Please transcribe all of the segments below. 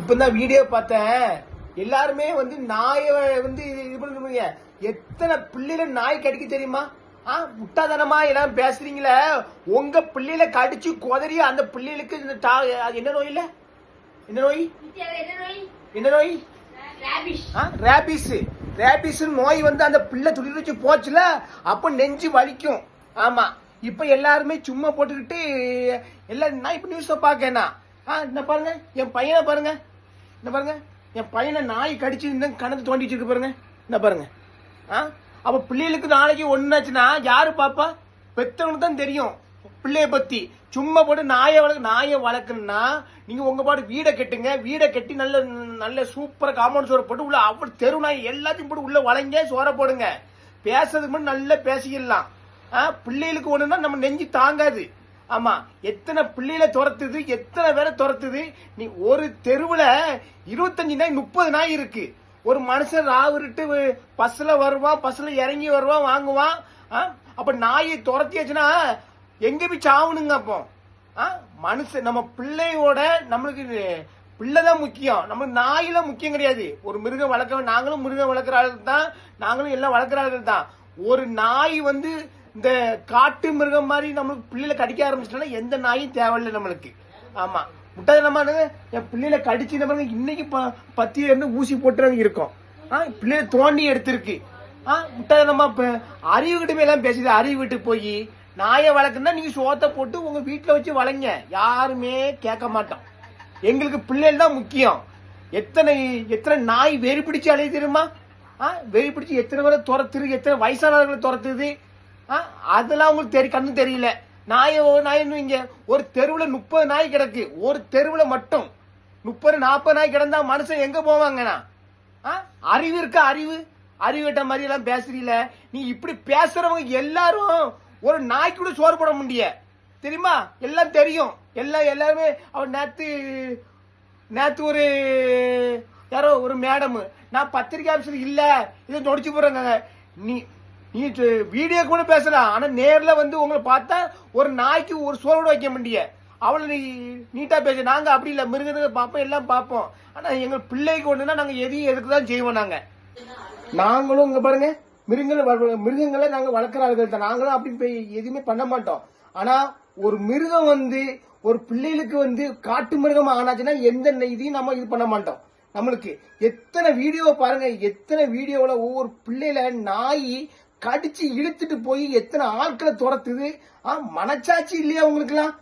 இப்பதான் வீடியோ பார்த்தேன். எல்லாருமே வந்து நாயை வந்து இது பண்ணுறீங்க. எத்தனை பிள்ளையில நாய் கடிக்க தெரியுமா? ஆ முட்டாதனமா எல்லாம் பேசுறீங்களே. உங்க பிள்ளையில கடிச்சு குதறி அந்த பிள்ளைகளுக்கு இந்த டா அது என்ன நோய் இல்ல? என்ன நோய்? என்ன நோய்? என்ன நோய் ரேபிஸ் ரேபிஸ் நோய் வந்து அந்த பிள்ளை துடி வச்சு போச்சுல அப்ப நெஞ்சு வலிக்கும். ஆமா. இப்ப எல்லாருமே சும்மா போட்டுக்கிட்டு எல்லாம் நான் இப்ப நியூஸ் பாக்கேனா ஆ என்ன பாருங்க என் பையனை பாருங்க. இந்த பாருங்க என் பையனை நாய் கடிச்சு இந்த கணத்து தோண்டி வச்சிருக்கு பாருங்க. இந்த பாருங்க. ஆ? அப்போ பிள்ளைகளுக்கு நாளைக்கு ஒன்றாச்சுன்னா யாரு பாப்பா? பெத்தவனுக்கு தான் தெரியும். பிள்ளைய பத்தி. சும்மா போட்டு நாயை வளர்க்க நாயை வளர்க்குன்னா நீங்க உங்க பாட்டு வீடை கட்டுங்க. வீடை கட்டி நல்ல நல்ல சூப்பரா காம்பவுண்ட் சோறு போட்டு உள்ள அவ்வளோ தெரு நாய் எல்லாத்தையும் போட்டு உள்ள வளைங்க சோரை போடுங்க. பேசுறதுக்கு முன்னாடி நல்லா பேசிக்கலாம் ஆ, பிள்ளைகளுக்கு ஒண்ணுன்னா நம்ம நெஞ்சு தாங்காது. ஆமா எத்தனை பிள்ளையில துரத்துது எத்தனை பேரை துரத்துது? நீ ஒரு தெருவுல இருபத்தஞ்சு நாய் முப்பது நாய் இருக்கு. ஒரு மனுஷன் ராவிட்டு பஸ்ல வருவான் பஸ்ல இறங்கி வருவான் வாங்குவான். ஆ, அப்ப நாயை துரத்தியாச்சுன்னா எங்க போய் சாவணுங்க அப்போ? ஆ, மனுஷன் நம்ம பிள்ளையோட நம்மளுக்கு பிள்ளை தான் முக்கியம். நம்ம நாயில முக்கியம் கிடையாது. ஒரு மிருகம் வளர்க்க நாங்களும் மிருகம் வளர்க்குற ஆளுகள் தான். நாங்களும் எல்லாம் வளர்க்குற ஆளுகள் தான். ஒரு நாய் வந்து இந்த காட்டு மிருகம் மாதிரி நம்மளுக்கு பிள்ளைகளை கடிக்க ஆரம்பிச்சிட்டோம்னா எந்த நாயும் தேவையில்லை நம்மளுக்கு. ஆமா. முட்டாது நம்ம என் பிள்ளைகளை கடிச்சு நம்ம இன்னைக்கு ப- பத்தியில இருந்து ஊசி போட்டு இருக்கோம். ஆ பிள்ளைகளை தோண்டி எடுத்திருக்கு. ஆ முட்டாது நம்ம அறிவு கிட்டமே எல்லாம் பேசுது. அறிவு வீட்டுக்கு போய் நாயை வளர்க்குன்னா நீங்க சோத்தை போட்டு உங்க வீட்டுல வச்சு வளைங்க. யாருமே கேட்க மாட்டோம். எங்களுக்கு பிள்ளைகள் தான் முக்கியம். எத்தனை எத்தனை நாய் வெறி பிடிச்சு அலைய தெரியுமா? ஆ வெறி பிடிச்சு எத்தனை பேரை துரத்துது? எத்தனை வயசானவர்களை துரத்துது? அதெல்லாம் உங்களுக்கு தெரிய கண்ணு தெரியல. நாயோ நாயின்னு இங்க ஒரு தெருவுல முப்பது நாய் கிடக்கு. ஒரு தெருவுல மட்டும். முப்பது நாற்பது நாய் கிடந்தா மனுஷன் எங்க போவாங்கண்ணா ஆ? அறிவு இருக்கா அறிவு? அறிவிட்ட மாதிரி எல்லாம் பேசுறீல? நீ இப்படி பேசுறவங்க எல்லாரும் ஒரு நாய்க்கு கூட சோறு போட முடிய. தெரியுமா? எல்லாம் தெரியும். எல்லாம் எல்லாருமே அவன் நேத்து நேத்து ஒரு யாரோ ஒரு மேடம். நான் பத்திரிக்கை ஆஃபீஸர் இல்ல. இதை நொடிச்சு போறேங்க நீ நீ வீடியோ கூட பேசலாம் ஆனா நேர்ல வந்து உங்களை பார்த்தா ஒரு நாய்க்கு ஒரு சோழோட வைக்க முடிய அவளை நீ நீட்டா பேச. நாங்க அப்படி இல்ல. மிருகத்தை பார்ப்போம் எல்லாம் பார்ப்போம். ஆனா எங்க பிள்ளைக்கு ஒண்ணுன்னா நாங்க எதையும் எதுக்கு தான் செய்வோம் நாங்க. நாங்களும் இங்க பாருங்க மிருகங்களை மிருகங்களை நாங்க வளர்க்குற ஆளுகள் தான். நாங்களும் அப்படி போய் எதுவுமே பண்ண மாட்டோம். ஆனா ஒரு மிருகம் வந்து ஒரு பிள்ளைகளுக்கு வந்து காட்டு மிருகம் ஆனாச்சுன்னா எந்த இதையும் நம்ம இது பண்ண மாட்டோம். நம்மளுக்கு எத்தனை வீடியோ பாருங்க. எத்தனை வீடியோவில் ஒவ்வொரு பிள்ளையில நாய் கடிச்சு இழுத்துட்டு போய் எத்தனை ஆட்களை துரத்துது? ஆ, மனச்சாட்சி இல்லையா உங்களுக்குலாம்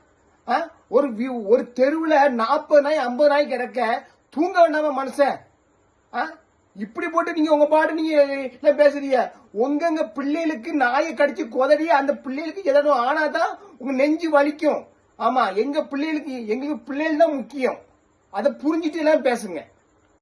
ஆ, ஒரு ஒரு தெருவில் நாற்பது நாய் ஐம்பது நாய் கிடக்க தூங்க வேண்டாம மனுஷன்? ஆ? இப்படி போட்டு நீங்க உங்க பாட்டு நீங்க எல்லாம் பேசுறீங்க? உங்கங்க பிள்ளைகளுக்கு நாயை கடிச்சு கொதறி அந்த பிள்ளைகளுக்கு ஏதாவது ஆனாதான் உங்க நெஞ்சு வலிக்கும். ஆமா எங்க பிள்ளைகளுக்கு எங்களுக்கு பிள்ளைகள் தான் முக்கியம். அதை புரிஞ்சுட்டு எல்லாம் பேசுங்க.